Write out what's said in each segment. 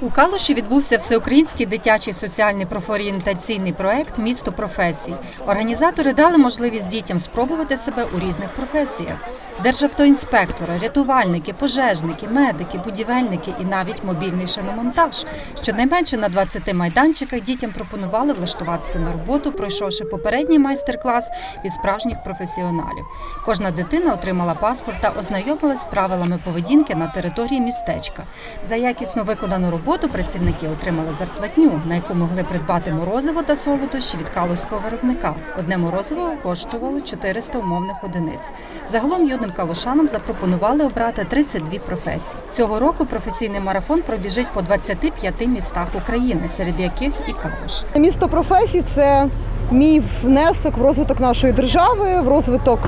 У Калуші відбувся всеукраїнський дитячий соціальний профорієнтаційний проект Місто професій. Організатори дали можливість дітям спробувати себе у різних професіях. Державтоінспектори, рятувальники, пожежники, медики, будівельники і навіть мобільний шиномонтаж. Щонайменше на 20 майданчиках дітям пропонували влаштуватися на роботу, пройшовши попередній майстер-клас від справжніх професіоналів. Кожна дитина отримала паспорт та ознайомилась з правилами поведінки на території містечка. За якісно виконану роботу працівники отримали зарплатню, на яку могли придбати морозиво та солодощі від калузького виробника. Одне морозиво коштувало 400 умовних одиниць. Загалом юним калушанам запропонували обрати 32 професії. Цього року професійний марафон пробіжить по 25 містах України, серед яких і Калуш. Місто професій це мій внесок в розвиток нашої держави, в розвиток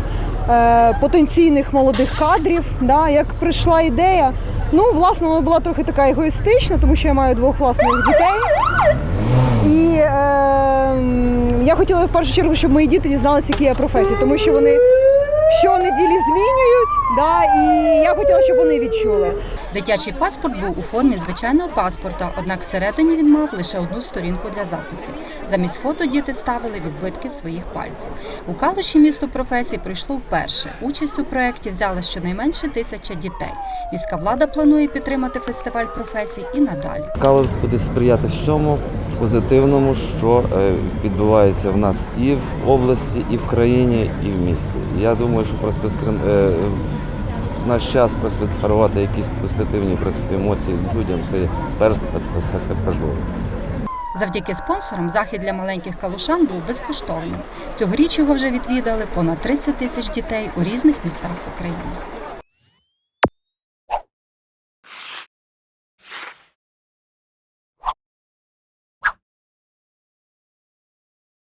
е, потенційних молодих кадрів. Як прийшла ідея, ну власне вона була трохи така егоїстична, тому що я маю двох власних дітей. І е, я хотіла в першу чергу, щоб мої діти дізналися, які я професії, тому що вони щонеділі змінюють, да, і хотіла, щоб вони відчули. Дитячий паспорт був у формі звичайного паспорта, однак всередині він мав лише одну сторінку для записів. Замість фото діти ставили відбитки своїх пальців. У Калуші місто професій пройшло вперше. Участь у проєкті взяла щонайменше тисяча дітей. Міська влада планує підтримати фестиваль професій і надалі. Калуш буде сприяти всьому позитивному, що е, відбувається в нас і в області, і в країні, і в місті. Я думаю, що безкрин- е, наш час просто якісь позитивні емоції людям це перш все це кажу. Завдяки спонсорам захід для маленьких калушан був безкоштовним. Цьогоріч його вже відвідали понад 30 тисяч дітей у різних містах України.